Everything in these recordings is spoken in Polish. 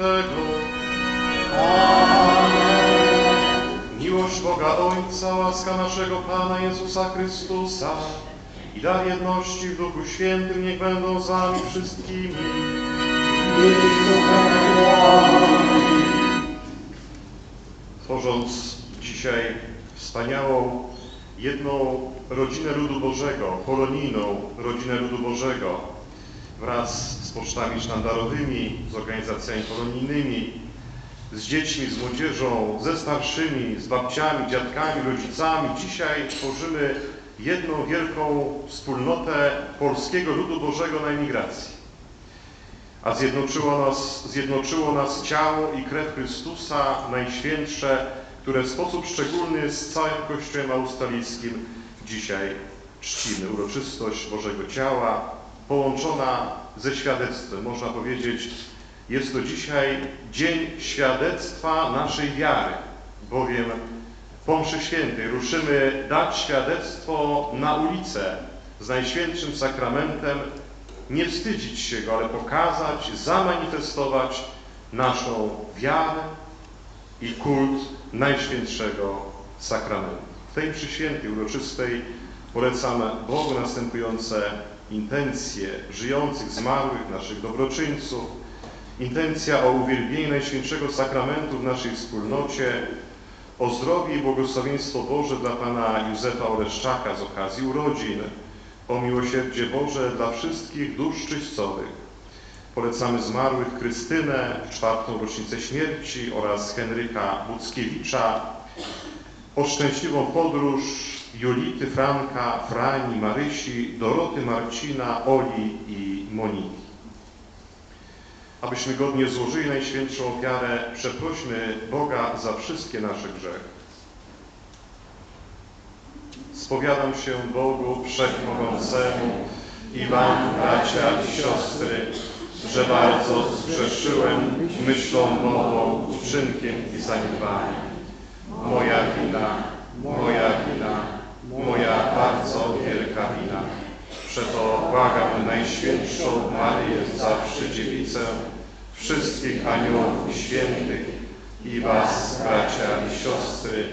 Świętego. Miłość Boga Ojca, łaska naszego Pana Jezusa Chrystusa i dar jedności w Duchu Świętym niech będą z wami wszystkimi. Tworząc dzisiaj wspaniałą, jedną rodzinę ludu Bożego, polonijną rodzinę ludu Bożego, wraz z pocztami sztandarowymi, z organizacjami polonijnymi, z dziećmi, z młodzieżą, ze starszymi, z babciami, dziadkami, rodzicami. Dzisiaj tworzymy jedną wielką wspólnotę polskiego ludu Bożego na emigracji. A zjednoczyło nas, zjednoczyło nas ciało i krew Chrystusa Najświętsze, które w sposób szczególny z całym Kościołem Australijskim dzisiaj czcimy. Uroczystość Bożego Ciała, połączona ze świadectwem. Można powiedzieć, jest to dzisiaj dzień świadectwa naszej wiary, bowiem po mszy świętej ruszymy dać świadectwo na ulicę z Najświętszym Sakramentem, nie wstydzić się Go, ale pokazać, zamanifestować naszą wiarę i kult Najświętszego Sakramentu. W tej mszy świętej uroczystej polecam Bogu następujące intencje żyjących, zmarłych, naszych dobroczyńców, intencja o uwielbienie Najświętszego Sakramentu w naszej wspólnocie, o zdrowie i błogosławieństwo Boże dla Pana Józefa Oreszczaka z okazji urodzin, o miłosierdzie Boże dla wszystkich dusz czyścowych. Polecamy zmarłych Krystynę, czwartą rocznicę śmierci oraz Henryka Buckiewicza, o szczęśliwą podróż Julity, Franka, Frani, Marysi, Doroty, Marcina, Oli i Moniki. Abyśmy godnie złożyli Najświętszą ofiarę, przeprośmy Boga za wszystkie nasze grzechy. Spowiadam się Bogu Wszechmogącemu i Wam, bracia i siostry, że bardzo zgrzeszyłem myślą, mową, uczynkiem i zaniedbaniem. Moja wina, moja wina, moja bardzo wielka wina. Przeto błagam Najświętszą Maryję, zawsze Dziewicę, wszystkich aniołów i świętych i Was, bracia i siostry,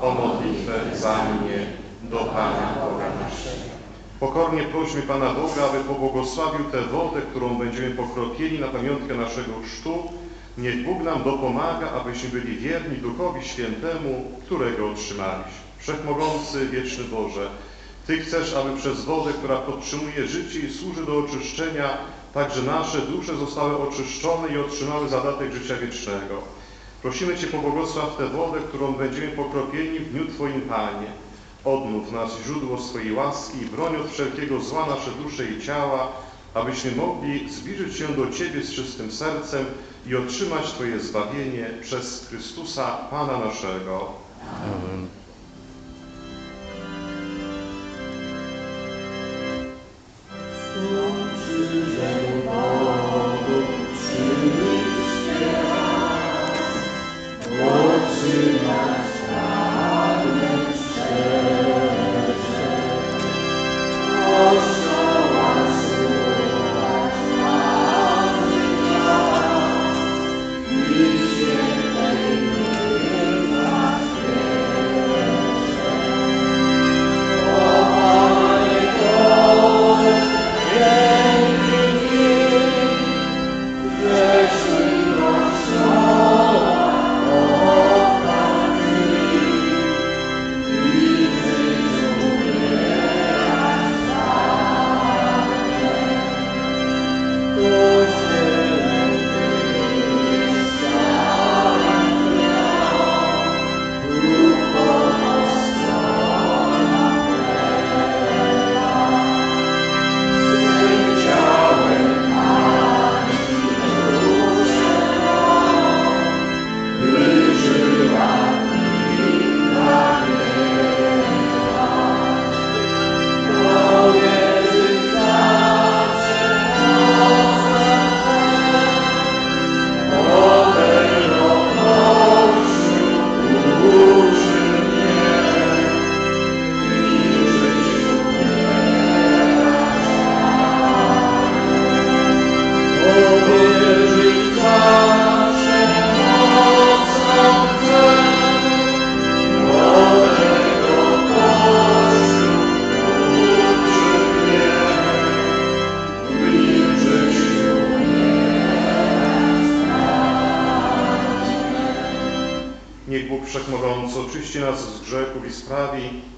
o modlitwę za mnie do Pana Boga naszego. Pokornie prośmy Pana Boga, aby pobłogosławił tę wodę, którą będziemy pokropieni na pamiątkę naszego chrztu. Niech Bóg nam dopomaga, abyśmy byli wierni Duchowi Świętemu, którego otrzymaliśmy. Wszechmogący, wieczny Boże, Ty chcesz, aby przez wodę, która podtrzymuje życie i służy do oczyszczenia, także nasze dusze zostały oczyszczone i otrzymały zadatek życia wiecznego. Prosimy Cię, pobłogosław tę wodę, którą będziemy pokropieni w dniu Twoim, Panie. Odnów nas źródło swojej łaski i broń od wszelkiego zła nasze dusze i ciała, abyśmy mogli zbliżyć się do Ciebie z czystym sercem i otrzymać Twoje zbawienie przez Chrystusa, Pana naszego. Amen.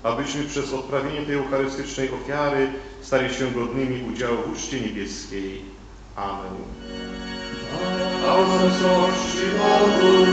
Abyśmy przez odprawienie tej eucharystycznej ofiary stali się godnymi udziału w uczcie niebieskiej. Amen. A wesołości Bogu,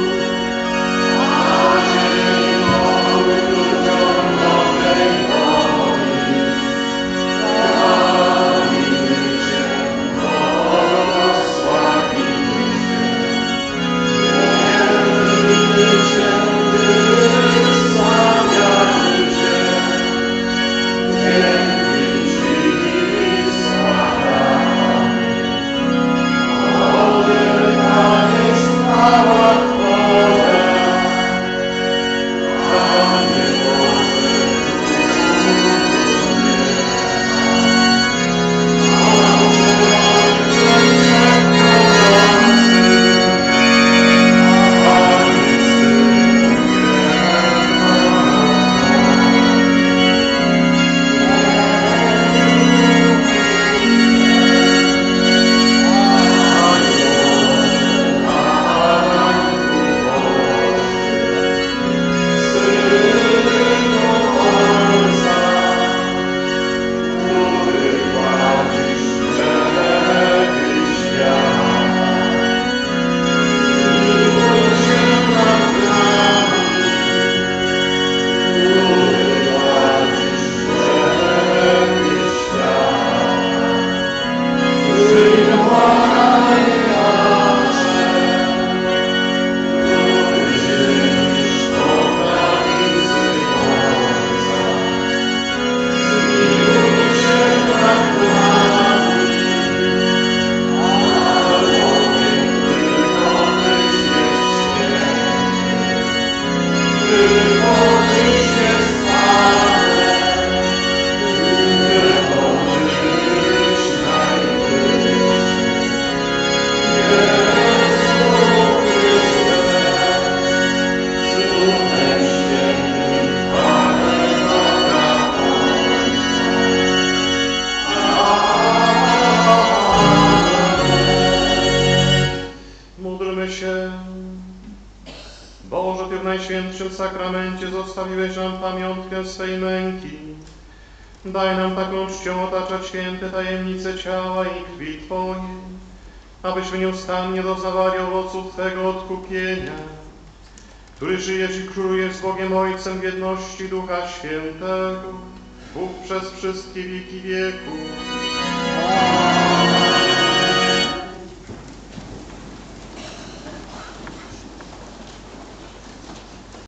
Sakramencie zostawiłeś nam pamiątkę swej męki. Daj nam taką czcią otaczać święte tajemnice ciała i krwi Twojej, abyśmy nieustannie doznawali owoców Twego odkupienia, który żyjesz i królujesz z Bogiem Ojcem w jedności Ducha Świętego, Bóg przez wszystkie wieki wieków.